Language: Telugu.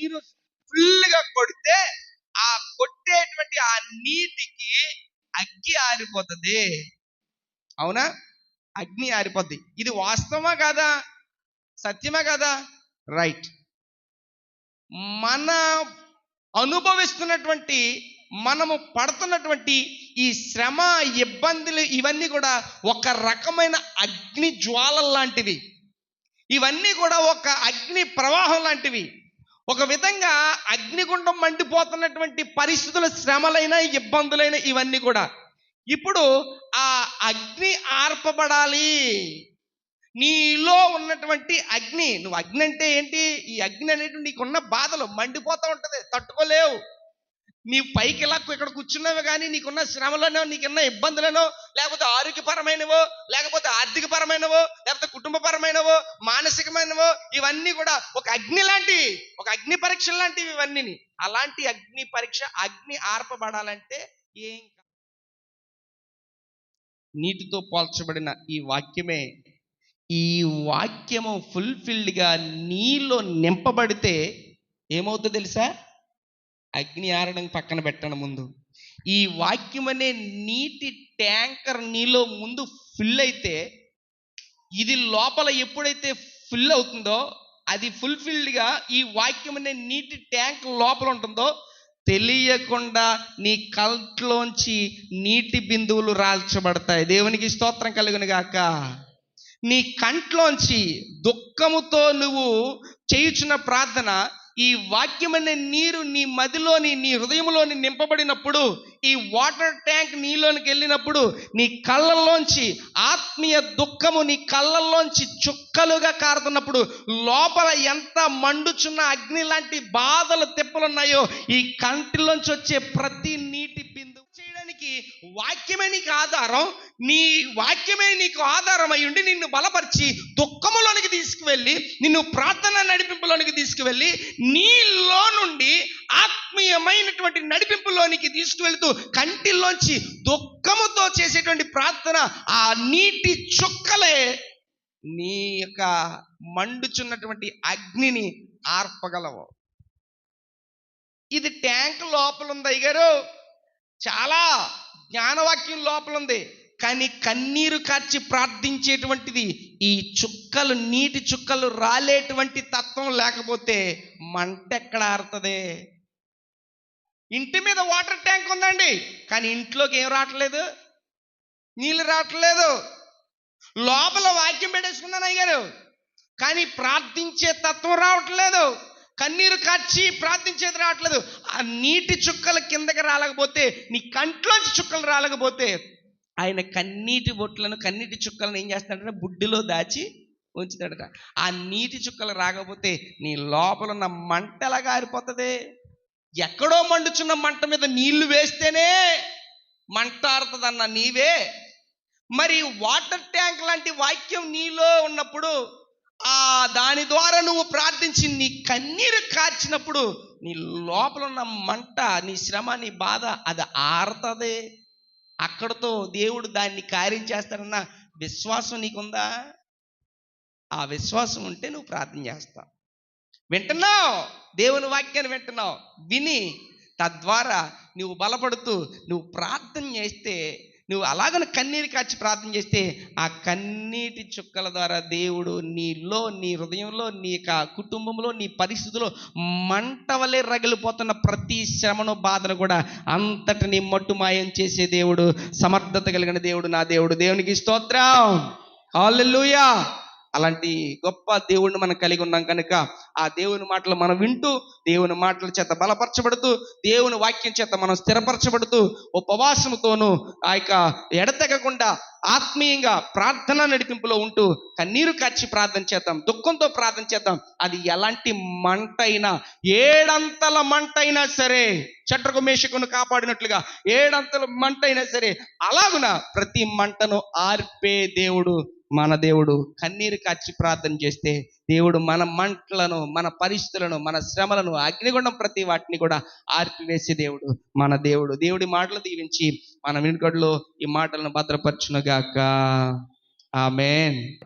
నీరు ఫుల్గా కొడితే ఆ కొట్టేటువంటి ఆ నీటికి అగ్గి ఆరిపోతుంది. అవునా? అగ్ని ఆరిపోద్ది. ఇది వాస్తవమా కాదా? సత్యమా కదా? రైట్. మన అనుభవిస్తున్నటువంటి మనము పడుతున్నటువంటి ఈ శ్రమ ఇబ్బందులు ఇవన్నీ కూడా ఒక రకమైన అగ్ని జ్వాలలు లాంటివి ఇవన్నీ కూడా ఒక అగ్ని ప్రవాహం లాంటివి. ఒక విధంగా అగ్నిగుండం మండిపోతున్నటువంటి పరిస్థితుల శ్రమలైన ఇబ్బందులైన ఇవన్నీ కూడా. ఇప్పుడు ఆ అగ్ని ఆర్పబడాలి. నీలో ఉన్నటువంటి అగ్ని నువ్వు అగ్ని అంటే ఏంటి? ఈ అగ్ని అనేటువంటి నీకున్న బాధలు మండిపోతూ ఉంటుంది తట్టుకోలేవు. నీ పైకి ఎలా ఇక్కడ కూర్చున్నావు కానీ నీకున్న శ్రమలోనో నీకున్న ఇబ్బందులనో లేకపోతే ఆరోగ్యపరమైనవో లేకపోతే ఆర్థికపరమైనవో లేకపోతే కుటుంబపరమైనవో మానసికమైనవో ఇవన్నీ కూడా ఒక అగ్ని లాంటివి ఒక అగ్ని పరీక్ష లాంటివి ఇవన్నీ అలాంటి అగ్ని పరీక్ష అగ్ని ఆర్పబడాలంటే ఏం నీటితో పోల్చబడిన ఈ వాక్యమే ఈ వాక్యము ఫుల్ఫిల్డ్గా నీలో నింపబడితే ఏమవుతుందో తెలుసా? అగ్ని ఆరడం పక్కన పెట్టండి ముందు. ఈ వాక్యం అనే నీటి ట్యాంకర్ నీలో ముందు ఫిల్ అయితే ఇది లోపల ఎప్పుడైతే ఫిల్ అవుతుందో అది ఫుల్ఫిల్డ్గా ఈ వాక్యం అనే నీటి ట్యాంక్ లోపల ఉంటుందో తెలియకుండా నీ కల్ట్లోంచి నీటి బిందువులు రాల్చబడతాయి. దేవునికి స్తోత్రం కలుగును గాక. నీ కంట్లోంచి దుఃఖముతో నువ్వు చేయుచున్న ప్రార్థన ఈ వాక్యమనే నీరు నీ మదిలోని నీ హృదయంలోని నింపబడినప్పుడు ఈ వాటర్ ట్యాంక్ నీలోనికి వెళ్ళినప్పుడు నీ కళ్ళల్లోంచి ఆత్మీయ దుఃఖము నీ కళ్ళల్లోంచి చుక్కలుగా కారుతున్నప్పుడు లోపల ఎంత మండుచున్న అగ్ని లాంటి బాధలు తిప్పలున్నాయో ఈ కంటిలోంచి వచ్చే ప్రతి నీటి బిందు చేయడానికి వాక్యమే నీకు ఆధారం. నీ వాక్యమే నీకు ఆధారమై ఉండి నిన్ను బలపరిచి దుఃఖములోనికి తీసుకువెళ్ళి నిన్ను ప్రార్థన నడిపింపులోనికి తీసుకువెళ్ళి నీలో నుండి ఆత్మీయమైనటువంటి నడిపింపులోనికి తీసుకువెళ్తూ కంటిలోంచి దుఃఖముతో చేసేటువంటి ప్రార్థన ఆ నీటి చుక్కలే నీ యొక్క మండుచున్నటువంటి అగ్నిని ఆర్పగలవు. ఇది ట్యాంక్ లోపల ఉంది అయ్యగారు. చాలా జ్ఞానవాక్యం లోపల ఉంది కానీ కన్నీరు కార్చి ప్రార్థించేటువంటిది ఈ చుక్కలు నీటి చుక్కలు రాలేటువంటి తత్వం లేకపోతే మంట ఎక్కడ ఆరుతుంది? ఇంటి మీద వాటర్ ట్యాంక్ ఉందండి కానీ ఇంట్లోకి ఏం రావట్లేదు? నీళ్ళు రావట్లేదు. లోపల వాక్యం పెట్టేసుకున్నాను అయ్యారు కానీ ప్రార్థించే తత్వం రావట్లేదు. కన్నీరు కార్చి ప్రార్థించేది రావట్లేదు. ఆ నీటి చుక్కలు కిందకి రాలేకపోతే నీ కంట్లోంచి చుక్కలు రాలేకపోతే ఆయన కన్నీటి బొట్లను కన్నీటి చుక్కలను ఏం చేస్తాడంటే? బుడ్డిలో దాచి ఉంచుతాడట. ఆ నీటి చుక్కలు రాకపోతే నీ లోపల ఉన్న మంటలా గారిపోతుంది ఆరిపోతుంది? ఎక్కడో మండుచున్న మంట మీద నీళ్ళు వేస్తేనే మంట ఆరుతుందన్న నీవే. మరి వాటర్ ట్యాంక్ లాంటి వాక్యం నీలో ఉన్నప్పుడు ఆ దాని ద్వారా నువ్వు ప్రార్థించి నీ కన్నీరు కార్చినప్పుడు నీ లోపల ఉన్న మంట నీ శ్రమ నీ బాధ అది ఆరుతుంది. అక్కడతో దేవుడు దాన్ని కార్యం చేస్తాడన్న విశ్వాసం నీకుందా? ఆ విశ్వాసం ఉంటే నువ్వు ప్రార్థన చేస్తావు. వింటున్నావు? దేవుని వాక్యాన్ని వింటున్నావు. విని తద్వారా నువ్వు బలపడుతూ నువ్వు ప్రార్థన చేస్తే నువ్వు అలాగని కన్నీరు కాచి ప్రార్థన చేస్తే ఆ కన్నీటి చుక్కల ద్వారా దేవుడు నీలో నీ హృదయంలో నీ యొక్క కుటుంబంలో నీ పరిస్థితిలో మంటవలే రగిలిపోతున్న ప్రతి శ్రమను బాధను కూడా అంతటిని మట్టుమాయం చేసే దేవుడు సమర్థత కలిగిన దేవుడు నా దేవుడు. దేవునికి స్తోత్రం. హల్లెలూయా అలాంటి గొప్ప దేవుడిని మనం కలిగి ఉన్నాం కనుక ఆ దేవుని మాటలు మనం వింటూ దేవుని మాటల చేత బలపరచబడుతూ దేవుని వాక్యం చేత మనం స్థిరపరచబడుతూ ఉపవాసముతోనూ ఆ యొక్క ఎడతెగకుండా ఆత్మీయంగా ప్రార్థన నడిపింపులో ఉంటూ కన్నీరు కాచి ప్రార్థన చేద్దాం దుఃఖంతో ప్రార్థన చేద్దాం. అది ఎలాంటి మంట అయినా ఏడంతల మంట అయినా సరే చట్రకు మేషకును కాపాడినట్లుగా ఏడంతల మంట అయినా సరే అలాగున ప్రతి మంటను ఆర్పే దేవుడు మన దేవుడు కన్నీరు కాచి ప్రార్థన చేస్తే దేవుడు మన మంటలను మన పరిస్థితులను మన శ్రమలను అగ్నిగుండం ప్రతి వాటిని కూడా ఆర్పివేసే దేవుడు మన దేవుడు. దేవుడి మాటలు దీవించి మన వెనుకట్లో ఈ మాటలను భద్రపరచునుగాక. ఆమెన్.